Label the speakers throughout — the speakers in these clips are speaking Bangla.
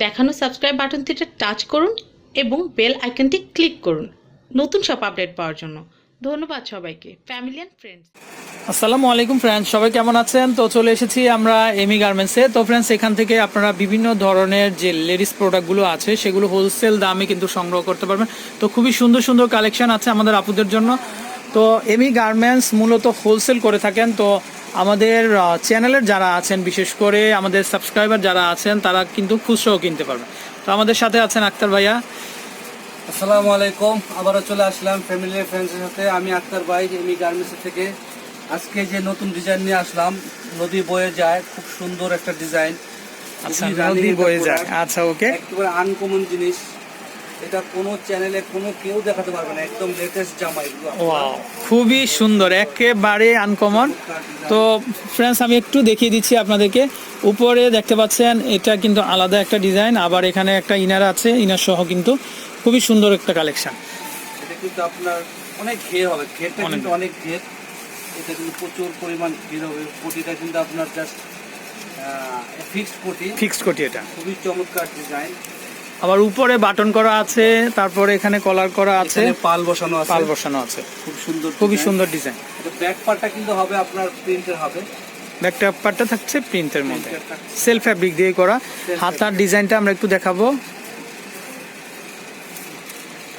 Speaker 1: দেখানো সাবস্ক্রাইব বাটনটিতে টাচ করুন এবং বেল আইকনটি ক্লিক করুন। নতুন সব আপডেট পাওয়ার জন্য। ধন্যবাদ সবাইকে। ফ্যামিলি অ্যান্ড ফ্রেন্ডস
Speaker 2: আসসালামু আলাইকুম ফ্রেন্ডস সবাই কেমন আছেন? তো চলে এসেছি আমরা এমি গার্মেন্টসে তো ফ্রেন্ডস এখান থেকে আপনারা বিভিন্ন ধরনের যে লেডিস প্রোডাক্টগুলো আছে, সেগুলো হোলসেল দামে কিন্তু সংগ্রহ করতে পারবেন। তো খুবই সুন্দর সুন্দর কালেকশন আছে আমাদের আপুদের জন্য। তো এমি গার্মেন্টস মূলত হোলসেল করে থাকেন। তো আমাদের চ্যানেলের যারা আছেন বিশেষ করে আমাদের সাবস্ক্রাইবার যারা আছেন তারা কিন্তু খুচরাও কিনতে পারবেন। তো আমাদের সাথে আছেন আক্তার ভাইয়া।
Speaker 3: আসসালামু আলাইকুম। আবারও চলে আসলাম ফ্যামিলি ফ্রেন্ডসের সাথে। আমি আক্তার ভাই এমি গার্মেন্টস থেকে। আজকে যে নতুন ডিজাইন নিয়ে আসলাম নদী বয়ে যায় খুব সুন্দর একটা ডিজাইন
Speaker 2: আচ্ছা নদী বয়ে যায়। আচ্ছা ওকে
Speaker 3: একেবারে আনকমন জিনিস। এটা কোনো চ্যানেলে কোনো কেউ দেখাতে পারবে না একদম লেটেস্ট জামা এগুলো।
Speaker 2: ওয়াও খুবই সুন্দর একেবারে আনকমন তো ফ্রেন্ডস আমি একটু দেখিয়ে দিচ্ছি আপনাদেরকে। উপরে দেখতে পাচ্ছেন এটা কিন্তু আলাদা একটা ডিজাইন আবার এখানে একটা ইনার আছে ইনার সহ কিন্তু খুবই সুন্দর একটা কালেকশন
Speaker 3: এটা কিন্তু আপনার অনেক ঘের হবে ঘেরটা। কিন্তু অনেক ঘের। এটা কিন্তু প্রচুর পরিমাণ ঘের হবে পটিটা কিন্তু আপনার জাস্ট ফিক্সড পটি।
Speaker 2: ফিক্সড কোটি এটা।
Speaker 3: খুবই চমৎকার ডিজাইন
Speaker 2: আবার উপরে বাটন করা আছে তারপরে এখানে কলার করা আছে।
Speaker 3: পাল বসানো আছে।
Speaker 2: পাল বসানো আছে।
Speaker 3: খুব সুন্দর
Speaker 2: খুবই সুন্দর ডিজাইন
Speaker 3: ব্যাক পার্টটা কিন্তু হবে আপনার প্রিন্টের হবে।
Speaker 2: ব্যাকটা পার্টটা থাকছে প্রিন্টের মধ্যে। সেলফ ফ্যাব্রিক দিয়ে করা। হাতার ডিজাইনটা আমরা একটু দেখাবো।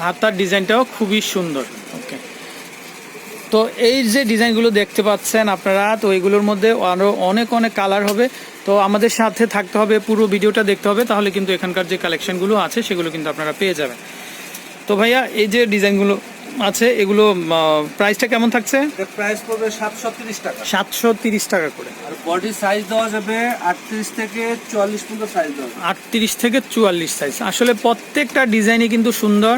Speaker 2: হাতার ডিজাইনটাও খুবই সুন্দর। ওকে তো এই যে ডিজাইনগুলো দেখতে পাচ্ছেন আপনারা তো এইগুলোর মধ্যে আরও অনেক অনেক কালার হবে। তো আমাদের সাথে থাকতে হবে পুরো ভিডিওটা দেখতে হবে তাহলে কিন্তু এখানকার যে কালেকশনগুলো আছে সেগুলো কিন্তু আপনারা পেয়ে যাবেন। তো ভাইয়া এই যে ডিজাইনগুলো আছে এগুলো প্রাইসটা কেমন থাকছে?
Speaker 3: প্রাইস পড়বে সাতশো তিরিশ টাকা।
Speaker 2: সাতশো তিরিশ টাকা করে।
Speaker 3: আর বডি সাইজ দেওয়া যাবে আটত্রিশ থেকে চুয়াল্লিশ পর্যন্ত সাইজ দেওয়া
Speaker 2: আটত্রিশ থেকে চুয়াল্লিশ সাইজ আসলে প্রত্যেকটা ডিজাইনই কিন্তু সুন্দর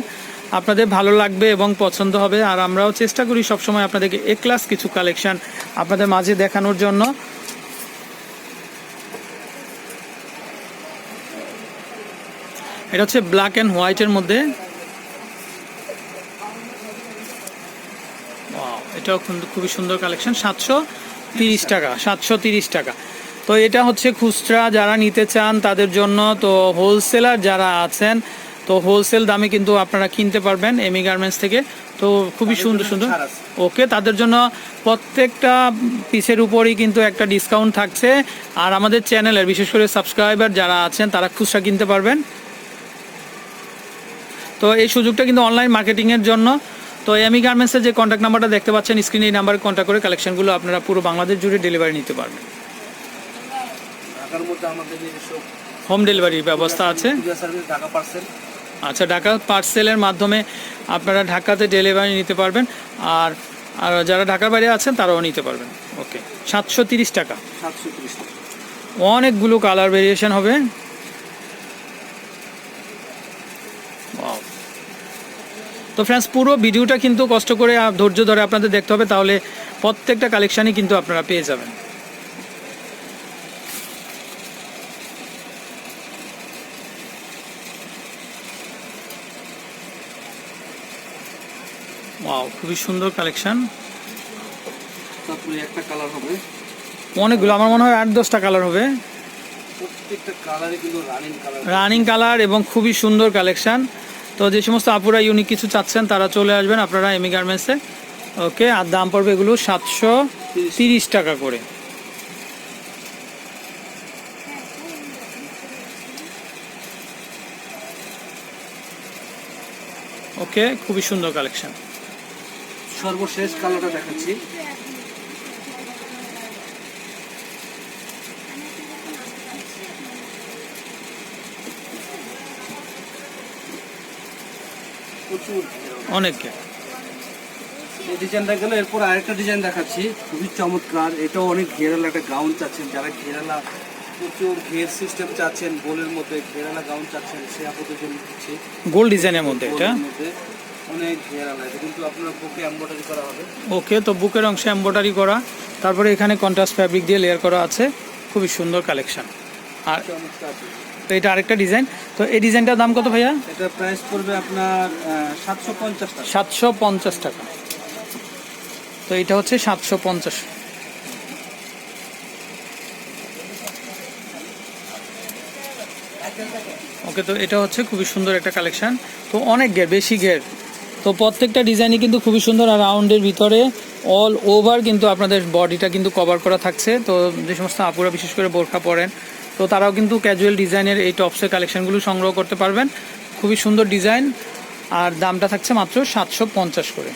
Speaker 2: আপনাদের ভালো লাগবে এবং পছন্দ হবে। আর আমরাও চেষ্টা করি সবসময় আপনাদেরকে এ ক্লাস কিছু কালেকশান আপনাদের মাঝে দেখানোর জন্য। এটা হচ্ছে ব্ল্যাক অ্যান্ড হোয়াইটের মধ্যে। এটাও কিন্তু খুবই সুন্দর কালেকশন সাতশো তিরিশ টাকা সাতশো তিরিশ টাকা। তো এটা হচ্ছে খুচরা যারা নিতে চান তাদের জন্য। তো হোলসেলার যারা আছেন তো হোলসেল দামে কিন্তু আপনারা কিনতে পারবেন এমি গার্মেন্টস থেকে। তো খুবই সুন্দর সুন্দর। ওকে তাদের জন্য প্রত্যেকটা পিসের উপরই কিন্তু একটা ডিসকাউন্ট থাকছে। আর আমাদের চ্যানেলের বিশেষ করে সাবস্ক্রাইবার যারা আছেন তারা খুচরা কিনতে পারবেন। তো এই সুযোগটা কিন্তু অনলাইন মার্কেটিংয়ের জন্য। তো এমি গার্মেন্টসের যে কন্ট্যাক্ট নাম্বারটা দেখতে পাচ্ছেন স্ক্রিনে এই নাম্বারে কন্ট্যাক্ট করে কালেকশনগুলো আপনারা পুরো বাংলাদেশ জুড়ে ডেলিভারি নিতে পারবেন। হোম ডেলিভারির ব্যবস্থা আছে। আচ্ছা ঢাকা পার্সেলের মাধ্যমে আপনারা ঢাকাতে ডেলিভারি নিতে পারবেন। আর আর যারা ঢাকার বাইরে আছেন তারাও নিতে পারবেন। ওকে সাতশো ত্রিশ টাকা।
Speaker 3: সাতশো তিরিশ টাকা।
Speaker 2: অনেকগুলো কালার ভেরিয়েশন হবে। তো ফ্রেন্ডস পুরো ভিডিওটা কিন্তু কষ্ট করে ধৈর্য ধরে আপনাদের দেখতে হবে তাহলে প্রত্যেকটা কালেকশানই কিন্তু আপনারা পেয়ে যাবেন। ওয়াও খুবই সুন্দর কালেকশন
Speaker 3: তারপরে একটা কালার হবে।
Speaker 2: অনেকগুলো আমার মনে হয় আট দশটা কালার হবে।
Speaker 3: প্রত্যেকটা কালারই কিন্তু রানিং কালার
Speaker 2: রানিং কালার এবং খুবই সুন্দর কালেকশন তো যে সমস্ত আপুরা ইউনিক কিছু চাচ্ছেন, তারা চলে আসবেন আপনারা এমি গার্মেন্টসে ওকে আর দাম পড়বে এগুলো সাতশো তিরিশ টাকা করে। ওকে খুবই সুন্দর কালেকশন
Speaker 3: সর্বশেষ কালারটা দেখাচ্ছি। প্রচুর।
Speaker 2: অনেকে
Speaker 3: এই ডিজাইনটা গেলে এরপর আরেকটা ডিজাইন দেখাচ্ছি খুবই চমৎকার। এটাও অনেক ঘেরালা একটা গাউন চাচ্ছেন যারা ঘেরালা প্রচুর ঘের সিস্টেম চাচ্ছেন গোলের মধ্যে ঘেরালা গাউন চাচ্ছেন সে জন্য দিচ্ছি।
Speaker 2: ডিজাইনের মধ্যে এটা?
Speaker 3: অনেক ঘেরালা এটা কিন্তু আপনার বুকে করা হবে।
Speaker 2: ওকে তো বুকের অংশে এম্ব্রয়ডারি করা। তারপরে এখানে কন্ট্রাস্ট ফ্যাব্রিক দিয়ে লেয়ার করা আছে। খুবই সুন্দর কালেকশন আর
Speaker 3: চমৎকার।
Speaker 2: তো এটা আরেকটা ডিজাইন। তো এই ডিজাইনটার দাম কত ভাইয়া?
Speaker 3: এটা প্রাইস পড়বে আপনার সাতশো পঞ্চাশ টাকা।
Speaker 2: সাতশো পঞ্চাশ টাকা। তো এটা হচ্ছে সাতশো পঞ্চাশ। ওকে তো এটা হচ্ছে খুবই সুন্দর একটা কালেকশন। তো অনেক ঘের বেশি ঘের। তো প্রত্যেকটা ডিজাইনই কিন্তু খুবই সুন্দর আর রাউন্ডের ভিতরে অল ওভার কিন্তু আপনাদের বডিটা কিন্তু কভার করা থাকছে। তো যে সমস্ত আপুরা বিশেষ করে বোরখা পরেন তো তারাও কিন্তু ক্যাজুয়াল ডিজাইনের এই টপসের কালেকশনগুলো সংগ্রহ করতে পারবেন। খুবই সুন্দর ডিজাইন আর দামটা থাকছে মাত্র সাতশো পঞ্চাশ করে।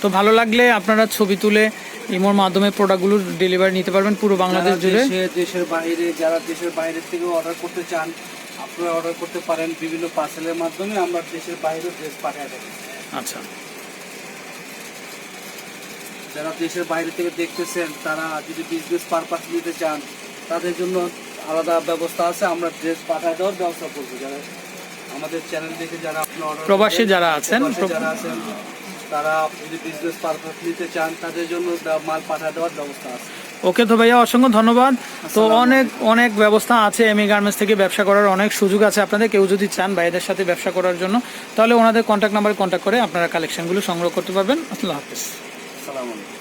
Speaker 2: তো ভালো লাগলে আপনারা ছবি তুলে ইমোর মাধ্যমে প্রোডাক্টগুলো ডেলিভারি নিতে পারবেন পুরো বাংলাদেশ জুড়ে।
Speaker 3: দেশে দেশের বাইরে যারা দেশের বাইরে থেকে অর্ডার করতে চান আপনারা অর্ডার করতে পারেন বিভিন্ন পার্সেলের মাধ্যমে আমরা দেশের বাইরেও ড্রেস পাঠিয়ে দেবো।
Speaker 2: আচ্ছা।
Speaker 3: যারা দেশের বাইরে থেকে দেখতেছেন তারা যদি বিজনেস পারপাস নিতে চান তাদের জন্য আলাদা ব্যবস্থা আছে। আমরা ড্রেস পাঠায় দেওয়ার ব্যবস্থা করব। যারা আমাদের চ্যানেল দেখে যারা আপনি অর্ডার
Speaker 2: প্রবাসী যারা আছেন,
Speaker 3: যারা আছেন তারা যদি বিজনেস পারপাস নিতে চান তাদের জন্য মাল পাঠায় দেওয়ার ব্যবস্থা আছে।
Speaker 2: ওকে তো ভাইয়া অসংখ্য ধন্যবাদ। তো অনেক অনেক ব্যবস্থা আছে। এমি গার্মেন্টস থেকে ব্যবসা করার অনেক সুযোগ আছে আপনাদের। কেউ যদি চান ভাইদের সাথে ব্যবসা করার জন্য তাহলে ওনাদের কন্ট্যাক্ট নাম্বারে কন্ট্যাক্ট করে আপনারা কালেকশনগুলো সংগ্রহ করতে পারবেন। আল্লাহ হাফিজ।
Speaker 3: সালাম আলাইকুম।